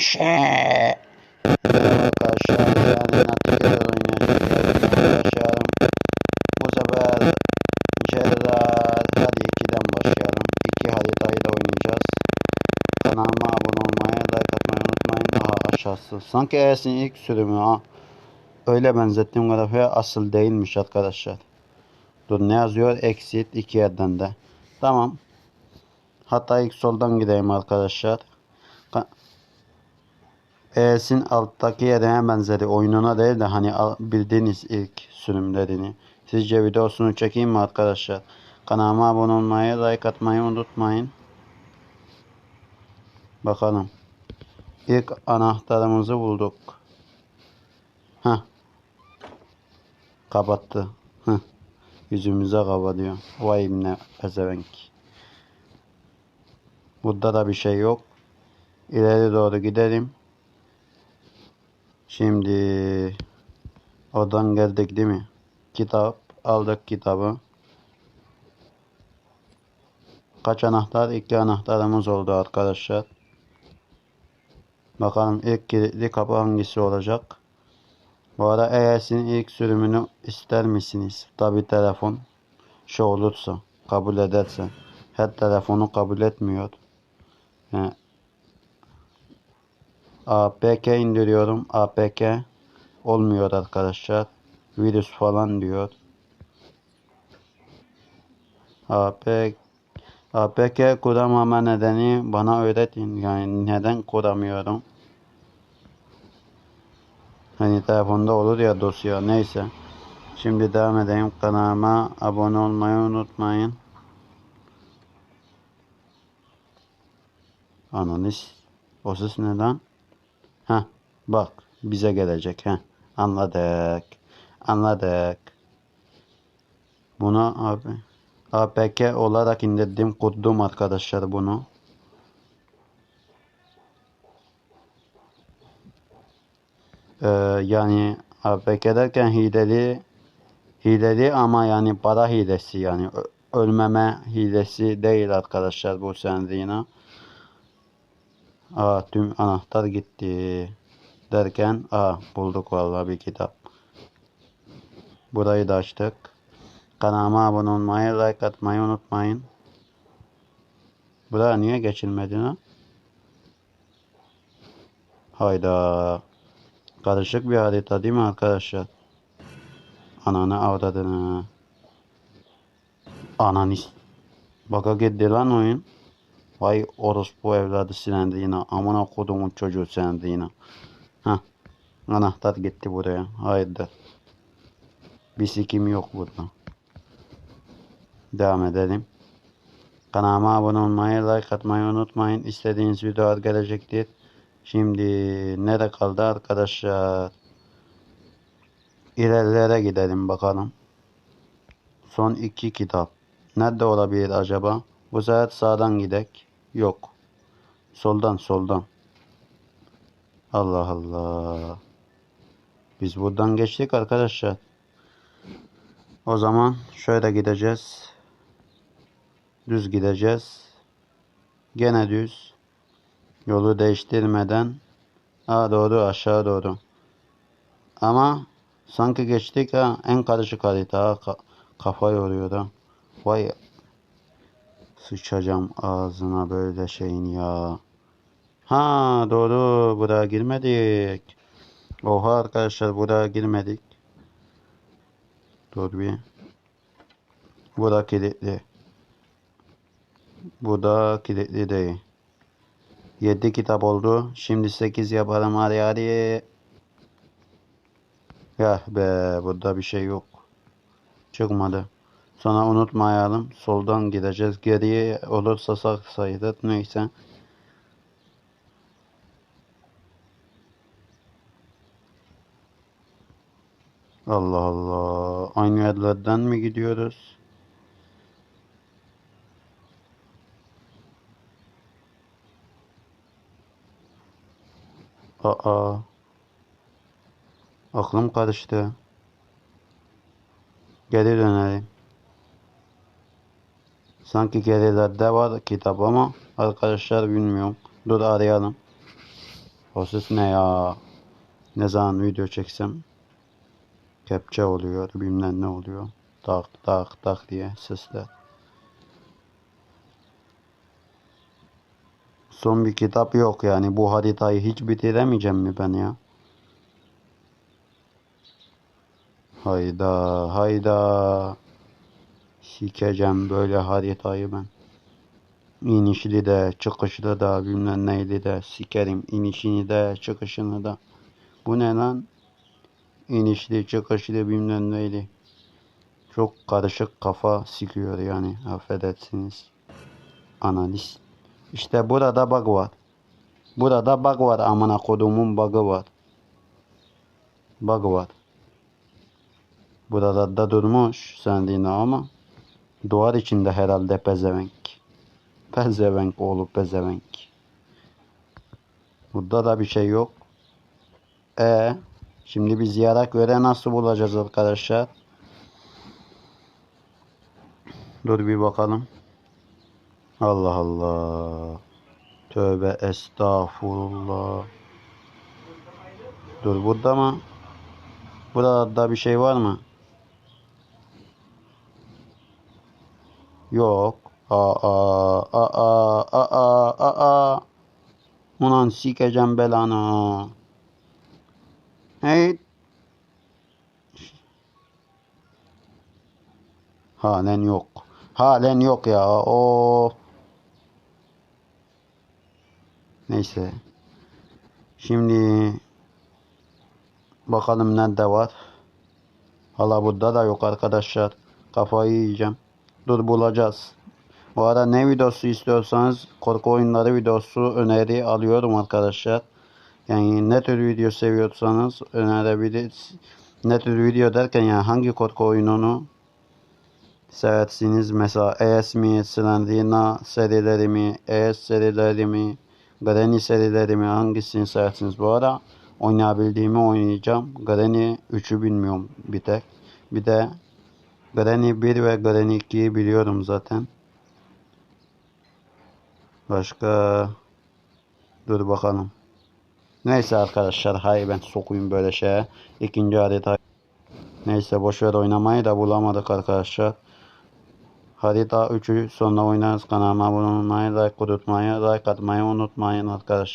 Şey. Arkadaşlar yani Natika'da oynayacağız arkadaşlar. Bu sefer Cerrah hadi 2'den başlayalım. 2 haritayı da oynayacağız. Kanalıma abone olmayı, like atmayı unutmayın. Aha aşağısı. Sanki E'sin ilk sürümü ha. Öyle benzettiğim grafiğe asıl değilmiş arkadaşlar. Dur ne yazıyor? Exit 2 yerden de. Tamam. Hatta ilk soldan gideyim arkadaşlar. Ka- E'sin alttaki yerine benzeri. Oyununa değil de hani bildiğiniz ilk sürümlerini. Sizce videosunu çekeyim mi arkadaşlar? Kanalıma abone olmayı, like atmayı unutmayın. Bakalım. İlk anahtarımızı bulduk. Heh. Kapattı. Heh. Yüzümüze kapatıyor. Vay ne pezevenk. Burada da bir şey yok. İleri doğru gidelim. Şimdi oradan geldik değil mi? Kitap. Aldık kitabı. Kaç anahtar? İki anahtarımız oldu arkadaşlar. Bakalım ilk kilitli kapı hangisi olacak? Bu arada eğersin ilk sürümünü ister misiniz? Tabi telefon şu olursa kabul ederse. Her telefonu kabul etmiyor. Yani APK indiriyorum. APK olmuyor arkadaşlar. Virüs falan diyor. APK APK kuramama nedeni bana öğretin. Yani neden kuramıyorum? Hani telefonda olur ya dosya neyse. Şimdi devam edeyim. Kanalıma abone olmayı unutmayın. Analiz. O ses neden? Heh, bak bize gelecek. Heh, anladık. Anladık. Bunu abi APK olarak indirdim, kurdum arkadaşlar bunu. Ee, yani APK derken hileli hileli ama yani para hilesi yani ölmeme hilesi değil arkadaşlar bu sendina. Aa tüm anahtar gitti derken aa bulduk vallahi bir kitap. Burayı da açtık. Kanalıma abone olmayı, like atmayı unutmayın. Buraya niye geçilmedi lan? Hayda. Karışık bir harita değil mi arkadaşlar? Ananı avradını. Ananis. Baka gitti lan oyun. Vay orospu evladı silendi yine. Amına kodumun çocuğu silendi yine. Heh. Anahtar gitti buraya. Hayırdır. Bir sikim yok burada. Devam edelim. Kanalıma abone olmayı, like atmayı unutmayın. İstediğiniz videolar gelecektir. Şimdi nerede kaldı arkadaşlar? İlerilere gidelim bakalım. Son iki kitap. Nerede olabilir acaba? Bu sefer sağdan gidek. Yok. Soldan soldan. Allah Allah. Biz buradan geçtik arkadaşlar. O zaman şöyle gideceğiz. Düz gideceğiz. Gene düz. Yolu değiştirmeden. Ha doğru aşağı doğru. Ama sanki geçtik ha en karışık harita ha. Ka- kafa yoruyor da. Vay sıçacağım ağzına böyle şeyin ya. Ha doğru buraya girmedik. Oha arkadaşlar buraya girmedik. Dur bir. Bu da kilitli. Bu da kilitli değil. 7 kitap oldu. Şimdi 8 yaparım hadi hadi. Ya be burada bir şey yok. Çıkmadı. Sonra unutmayalım. Soldan gideceğiz. Geriye olursa sağ sayılır. Neyse. Allah Allah. Aynı yerlerden mi gidiyoruz? Aa. Aklım karıştı. Geri dönelim. Sanki gerilerde var kitap ama arkadaşlar bilmiyorum. Dur arayalım. O ne ya? Ne zaman video çeksem kepçe oluyor bilmem ne oluyor. Tak tak tak diye sesler. Son bir kitap yok yani bu haritayı hiç bitiremeyeceğim mi ben ya? Hayda hayda. Sikeceğim böyle haritayı ben. İnişli de çıkışlı da bilmem neyli de sikerim inişini de çıkışını da. Bu ne lan? İnişli çıkışlı bilmem neyli. Çok karışık kafa sikiyor yani affedersiniz. Analiz. İşte burada bug var. Burada bug var amına kodumun bug'ı var. Bug var. Burada da durmuş sendine ama duvar içinde herhalde pezevenk. Pezevenk oğlu pezevenk. Burada da bir şey yok. E şimdi biz yarak göre nasıl bulacağız arkadaşlar? Dur bir bakalım. Allah Allah. Tövbe estağfurullah. Dur burada mı? Burada bir şey var mı? Yok. Aa, aa, aa, aa, aa. Ulan sikeceğim belanı. Hey. Halen yok. Halen yok ya. O. Neyse. Şimdi bakalım nerede var. Hala burada da yok arkadaşlar. Kafayı yiyeceğim. Dur bulacağız. Bu arada ne videosu istiyorsanız korku oyunları videosu öneri alıyorum arkadaşlar. Yani ne tür video seviyorsanız önerebiliriz. Ne tür video derken yani hangi korku oyununu seversiniz? Mesela ES mi, Slendina serileri mi, ES serileri mi, Granny serileri mi hangisini seversiniz? Bu ara oynayabildiğimi oynayacağım. Granny 3'ü bilmiyorum bir tek. Bir de Granny 1 ve Granny 2'yi biliyorum zaten. Başka dur bakalım. Neyse arkadaşlar hay ben sokuyum böyle şeye. İkinci harita. Neyse boşver oynamayı da bulamadık arkadaşlar. Harita 3'ü sonra oynarız kanalıma abone olmayı, like unutmayı, like atmayı unutmayın arkadaşlar.